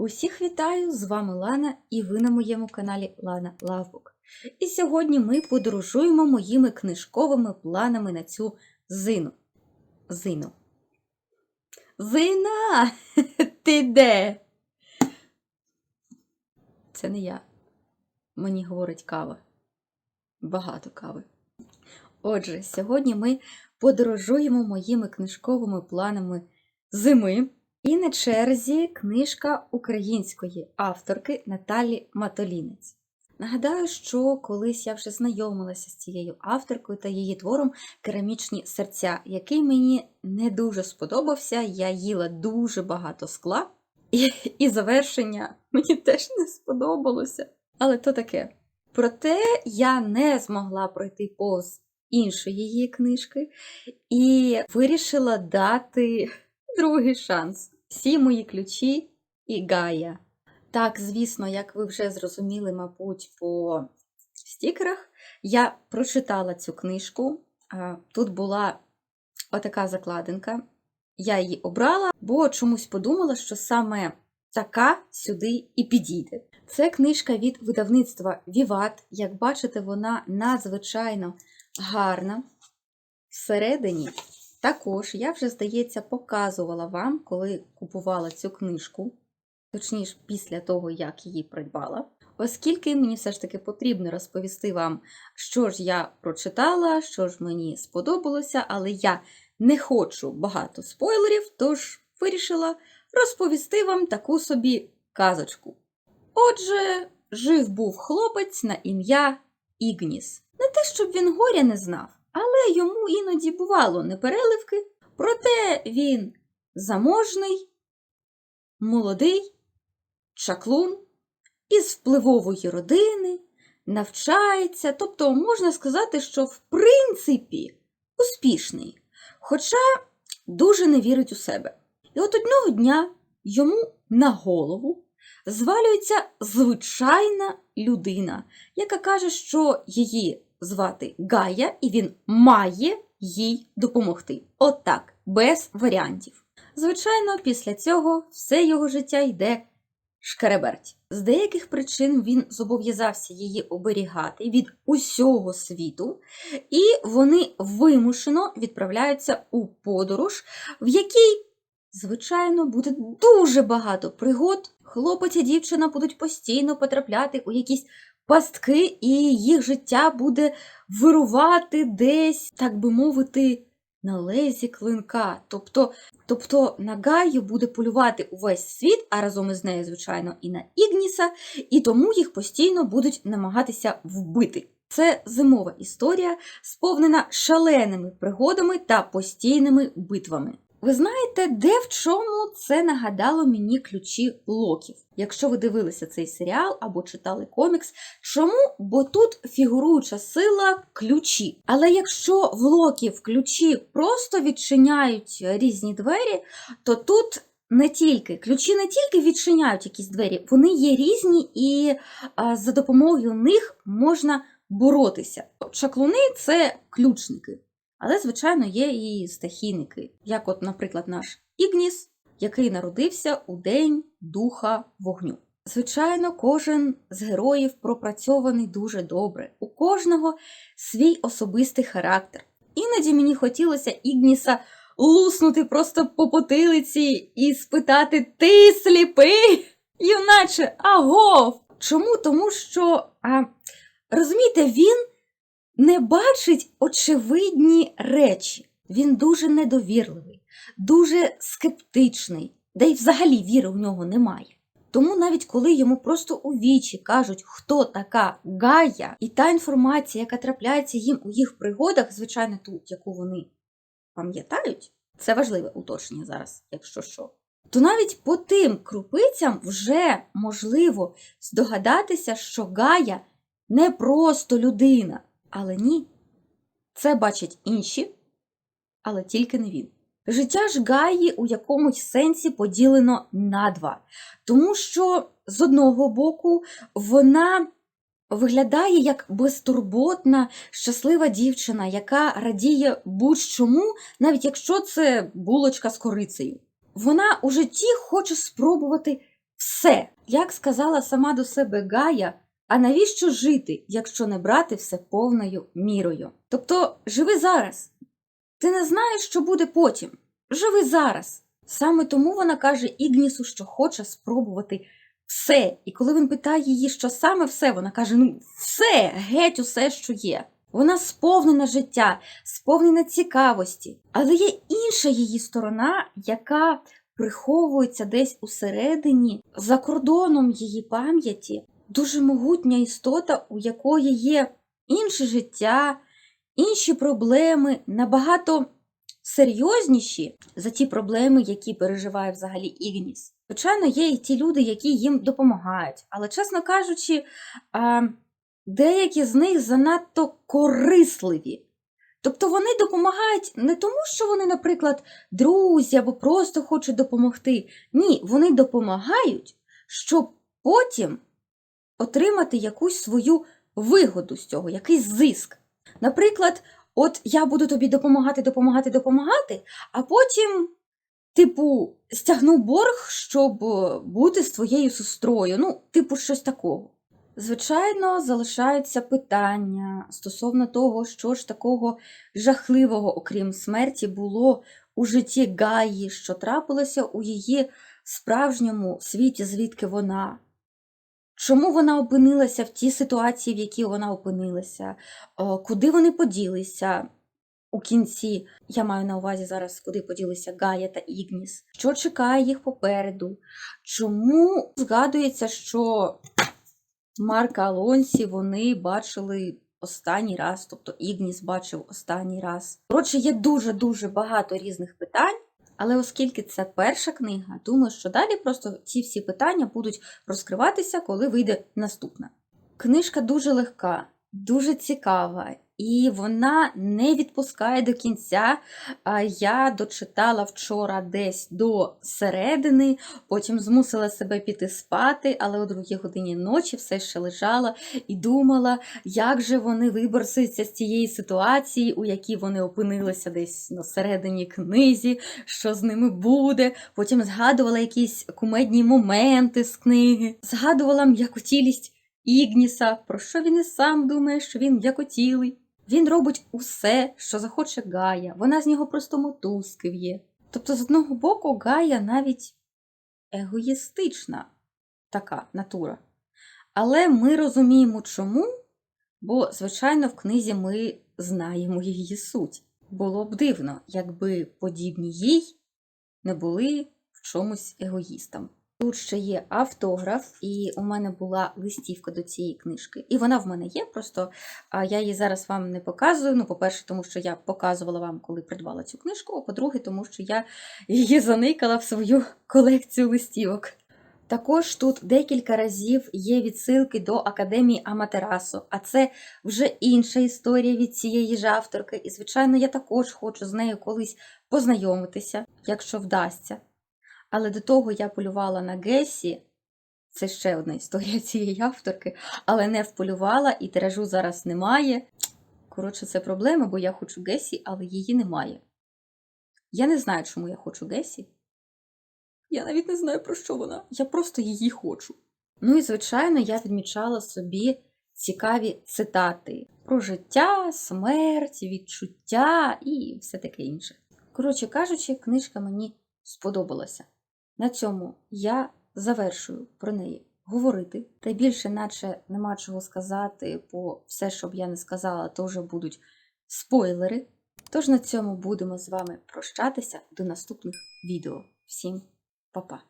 Усіх вітаю! З вами Лана і ви на моєму каналі Лана Лавбук. І сьогодні ми подорожуємо моїми книжковими планами на цю зину. Зину. Зина! Ти де? Це не я. Мені говорить кава. Багато кави. Отже, сьогодні ми подорожуємо моїми книжковими планами зими. І на черзі книжка української авторки Наталі Матолінець. Нагадаю, що колись я вже знайомилася з цією авторкою та її твором Керамічні серця, який мені не дуже сподобався. Я їла дуже багато скла, і, і завершення мені теж не сподобалося. Але то таке. Проте я не змогла пройти повз іншої її книжки і вирішила дати другий шанс. Всі мої ключі і Гая. Так, звісно, як ви вже зрозуміли, мабуть, по стікерах, я прочитала цю книжку. Тут була отака закладинка. Я її обрала, бо чомусь подумала, що саме така сюди і підійде. Це книжка від видавництва Віват. Як бачите, вона надзвичайно гарна. Всередині також я вже, здається, показувала вам, коли купувала цю книжку, точніше, після того, як її придбала. Оскільки мені все ж таки потрібно розповісти вам, що ж я прочитала, що ж мені сподобалося, але я не хочу багато спойлерів, тож вирішила розповісти вам таку собі казочку. Отже, жив був хлопець на ім'я Ігніс. Не те, щоб він горя не знав, але йому іноді бувало непереливки, проте він заможний, молодий, чаклун, із впливової родини, навчається, тобто можна сказати, що в принципі успішний, хоча дуже не вірить у себе. І от одного дня йому на голову звалюється звичайна людина, яка каже, що її звати Гая, і він має їй допомогти. Отак, без варіантів. Звичайно, після цього все його життя йде шкереберть. З деяких причин він зобов'язався її оберігати від усього світу, і вони вимушено відправляються у подорож, в якій, звичайно, буде дуже багато пригод. Хлопець і дівчина будуть постійно потрапляти у якісь пастки, і їх життя буде вирувати десь, так би мовити, на лезі клинка. Тобто, тобто на Гаю буде полювати увесь світ, а разом із нею, звичайно, і на Ігніса, і тому їх постійно будуть намагатися вбити. Це зимова історія, сповнена шаленими пригодами та постійними битвами. Ви знаєте, де в чому це нагадало мені ключі Локів? Якщо ви дивилися цей серіал або читали комікс, чому? Бо тут фігуруюча сила ключі. Але якщо в Локів ключі просто відчиняють різні двері, то тут не тільки ключі не тільки відчиняють якісь двері, вони є різні, і а, за допомогою них можна боротися. Чаклуни це ключники. Але, звичайно, є і стихійники, як, от, наприклад, наш Ігніс, який народився у День Духа вогню. Звичайно, кожен з героїв пропрацьований дуже добре, у кожного свій особистий характер. Іноді мені хотілося Ігніса луснути просто по потилиці і спитати Ти сліпий? Юначе, агов! Чому? Тому що, а, розумієте, він не бачить очевидні речі. Він дуже недовірливий, дуже скептичний, де й взагалі віри в нього немає. Тому навіть коли йому просто у вічі кажуть, хто така Гая, і та інформація, яка трапляється їм у їх пригодах, звичайно, ту, яку вони пам'ятають, це важливе уточнення зараз, якщо що. То навіть по тим крупицям вже можливо здогадатися, що Гая не просто людина. Але ні, це бачать інші, але тільки не він. Життя ж Гаї у якомусь сенсі поділено на два, тому що з одного боку вона виглядає як безтурботна, щаслива дівчина, яка радіє будь-чому, навіть якщо це булочка з корицею. Вона у житті хоче спробувати все. Як сказала сама до себе Гая, а навіщо жити, якщо не брати все повною мірою? Тобто, живи зараз. Ти не знаєш, що буде потім. Живи зараз. Саме тому вона каже Ігнісу, що хоче спробувати все. І коли він питає її, що саме все, вона каже: ну, все, геть усе, що є. Вона сповнена життя, сповнена цікавості. Але є інша її сторона, яка приховується десь усередині, за кордоном її пам'яті, дуже могутня істота, у якої є інше життя, інші проблеми, набагато серйозніші за ті проблеми, які переживає взагалі Ігніс. Звичайно, є і ті люди, які їм допомагають. Але, чесно кажучи, деякі з них занадто корисливі. Тобто вони допомагають не тому, що вони, наприклад, друзі або просто хочуть допомогти. Ні, вони допомагають, щоб потім отримати якусь свою вигоду з цього, якийсь зиск. Наприклад, от я буду тобі допомагати, допомагати, допомагати, а потім, типу, стягну борг, щоб е, бути з твоєю сестрою. Ну, типу, щось такого. Звичайно, залишаються питання стосовно того, що ж такого жахливого, окрім смерті, було у житті Гаї, що трапилося у її справжньому світі, звідки вона. Чому вона опинилася в тій ситуації, в якій вона опинилася, куди вони поділися у кінці? Я маю на увазі зараз, куди поділися Гая та Ігніс, що чекає їх попереду? Чому згадується, що Марка Алонсі вони бачили останній раз, тобто Ігніс бачив останній раз. Коротше, є дуже-дуже багато різних питань, але оскільки це перша книга, думаю, що далі просто ці всі питання будуть розкриватися, коли вийде наступна. Книжка дуже легка, дуже цікава, і вона не відпускає до кінця. Я дочитала вчора десь до середини, потім змусила себе піти спати, але о другій годині ночі все ще лежала і думала, як же вони виборсуються з цієї ситуації, у якій вони опинилися десь на середині книзі, що з ними буде. Потім згадувала якісь кумедні моменти з книги, згадувала м'якотілість Ігніса, про що він і сам думає, що він м'якотілий. Він робить усе, що захоче Гая, вона з нього просто мотузки в'є. Тобто, з одного боку, Гая навіть егоїстична така натура. Але ми розуміємо, чому, бо, звичайно, в книзі ми знаємо її суть. Було б дивно, якби подібні їй не були в чомусь егоїстам. Тут ще є автограф, і у мене була листівка до цієї книжки. І вона в мене є, просто а, я її зараз вам не показую. Ну, по-перше, тому що я показувала вам, коли придбала цю книжку, а по-друге, тому що я її заникала в свою колекцію листівок. Також тут декілька разів є відсилки до Академії Аматерасу, а це вже інша історія від цієї ж авторки. І, звичайно, я також хочу з нею колись познайомитися, якщо вдасться. Але до того я полювала на Гесі. Це ще одна історія цієї авторки, але не вполювала і тиражу зараз немає. Коротше, це проблема, бо я хочу Гесі, але її немає. Я не знаю, чому я хочу Гесі. Я навіть не знаю, про що вона. Я просто її хочу. Ну і, звичайно, я відмічала собі цікаві цитати про життя, смерть, відчуття і все таке інше. Коротше кажучи, книжка мені сподобалася. На цьому я завершую про неї говорити. Та більше, наче нема чого сказати, бо все, що б я не сказала, то вже будуть спойлери. Тож на цьому будемо з вами прощатися до наступних відео. Всім па-па!